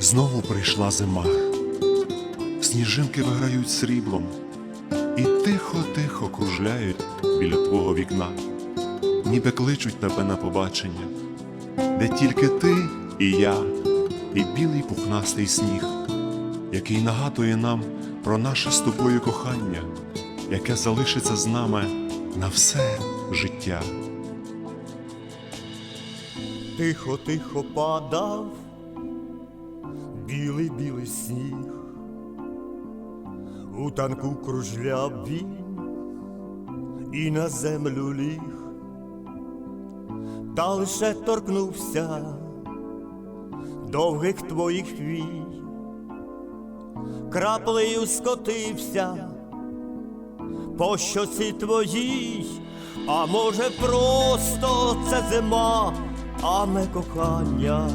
Знову прийшла зима, сніжинки виграють сріблом і тихо-тихо кружляють біля твого вікна, ніби кличуть тебе на побачення, де тільки ти і я, і білий пухнастий сніг, який нагадує нам про наше з тобою кохання, яке залишиться з нами на все життя. Тихо, тихо падав білий білий сніг, у танку кружляв він і на землю ліг, та лише торкнувся довгих твоїх вій, краплею скотився по щоці твоїй, а може просто це зима, а не кохання,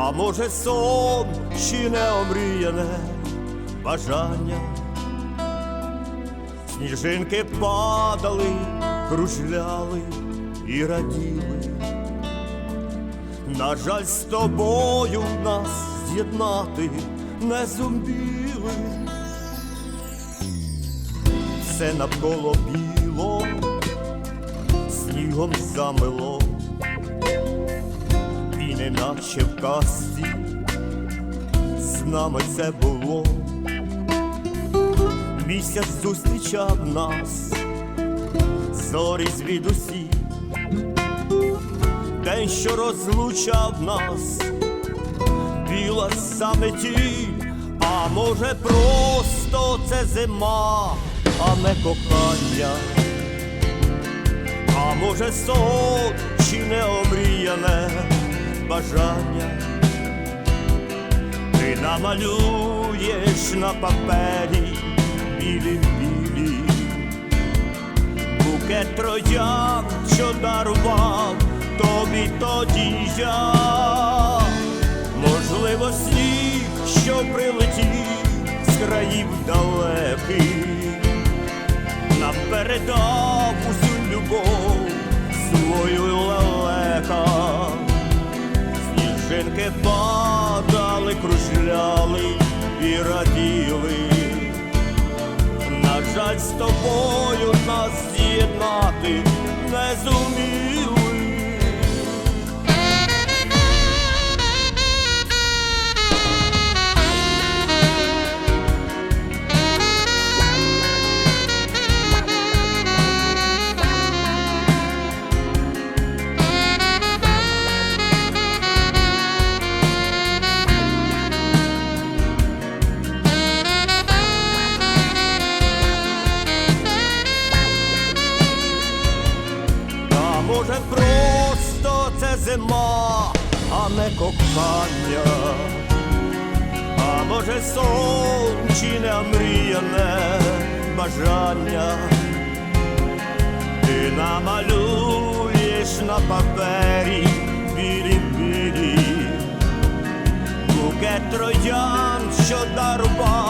а може сон чи не омріяне бажання. Сніжинки падали, кружляли і раділи. На жаль, з тобою нас з'єднати не зуміли. Все навколо біло, снігом замело, і неначе в казці. З нами це було. Місяць зустрічав нас, зорі звідусі, день, що розлучав нас, біла саме ті, а може просто це зима, а не кохання, а може сон чи не омріяне бажання. Ти намалюєш на папері білі білі, букет троян, що дарував тобі тоді я, можливо, сніг, що прилетів з країв далеких, нам передав усю любов свою Сніжинки падали, кружляли і раділи. На жаль, з тобою нас з'єднати не зуміли. дарма, а не кохання, а може сончине мріяне бажання, ти намалюєш на папері білі білі, букет троян, що дарував.